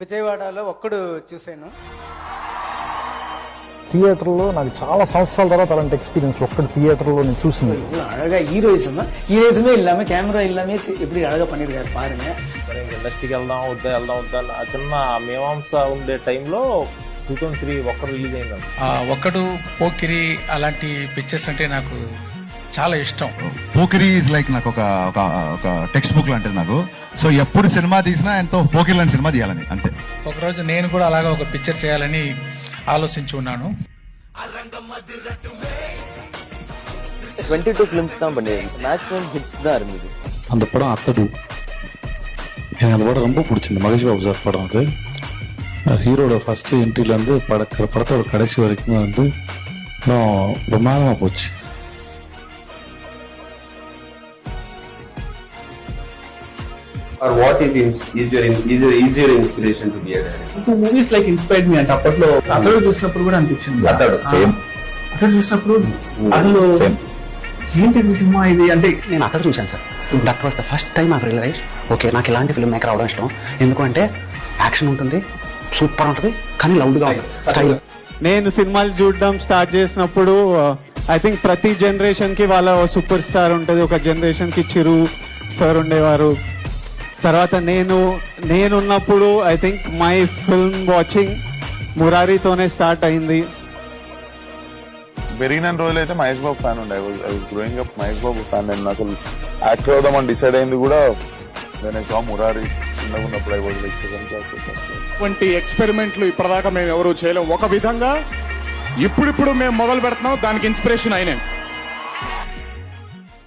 విజయవాడలో ఒక్కడు చూశాను థియేటర్లో నాకు చాలా సంవత్సరాల తర్వాత అలాంటి ఎక్స్పీరియన్స్ ఒక్కటి థియేటర్లో నేను చూసింది இவ்வளவு அழகா ஹீரோயிசம் ஹீரோயிசமே இல்லாம கேமரா இல்லாம எப்படி அழகா பண்ணிருக்காரு பாருங்க సరే ఇంక ఇండస్ట్రీకి వెళ్దాం వద్దా వెళ్దాం వద్దా అని ఆ చిన్న మీమాంస ఉండే టైంలో two thousand three Okkadu release అయింది ఆ ఒక్కడు పోకిరి అలాంటి పిక్చర్స్ అంటే నాకు చాలా ఇష్టం పోకిరి ఇస్ లైక్ నాకు ఒక ఒక ఒక టెక్స్ట్ బుక్ లాంటిది నాకు సో ఎప్పుడు సినిమా తీసినా ఎంతో పోకిరి లాంటి సినిమా తీయాలని అంతే ఒకరోజు నేను కూడా అలాగా ఒక పిక్చర్ చేయాలని ఆలోచించి ఉన్నాను டுவெண்ட்டி டூ ஃபிலிம்ஸ் தான் பண்ணியிருக்கேன் மேக்ஸிமம் ஹிட்ஸ் தான் இருந்தது அந்த படம் அத்தடு எனக்கு அந்த படம் ரொம்ப பிடிச்சிருந்து மகேஷ் பாபு சார் படம் அது ஹீரோட ஃபர்ஸ்ட் என்ட்ரிலேருந்து பட படத்தோட கடைசி வரைக்கும் வந்து இன்னும் பிரமாதமாக போச்சு or what is ins- is your is your is your inspiration to be a director? Movies like inspired మీ అంటే అప్పట్లో అతడు చూసినప్పుడు కూడా అనిపించింది. అతడు, same. అతడు చూసినప్పుడు అసలు ఏంటిది సినిమా ఇది అంటే నేను అక్కడ చూశాను sir. That was the first time I realize okay నాకు ఇలాంటి ఫిల్మ్ మేకర్ అవడం ఇష్టం. ఎందుకంటే యాక్షన్ ఉంటుంది సూపర్ ఉంటుంది కానీ లౌడ్గా ఉంటుంది. స్టైల్ నేను సినిమాలు చూడడం స్టార్ట్ చేసినప్పుడు ఐ థింక్ ప్రతి జనరేషన్కి వాళ్ళ సూపర్ స్టార్ ఉంటుంది. ఒక జనరేషన్కి చిరు సార్ ఉండేవారు. తర్వాత నేను నేనున్నప్పుడు I think my film watching మురారితోనే start అయింది. పెరిగిన రోజులు అయితే మహేష్ బాబు ఫ్యాన్ ఉండే. I was growing up Mahesh Babu fan నేను అసలు యాక్టర్ అవుదామని డిసైడ్ అయింది కూడా నేను సా మురారి చిన్నగా ఉన్నప్పుడు I was like second class ఇటువంటి ఎక్స్పెరిమెంట్లు ఇప్పటిదాకా మేము ఎవరు చేయలేము ఒక విధంగా ఇప్పుడిప్పుడు మేము మొదలు పెడుతున్నాం. దానికి ఇన్స్పిరేషన్ అయినాం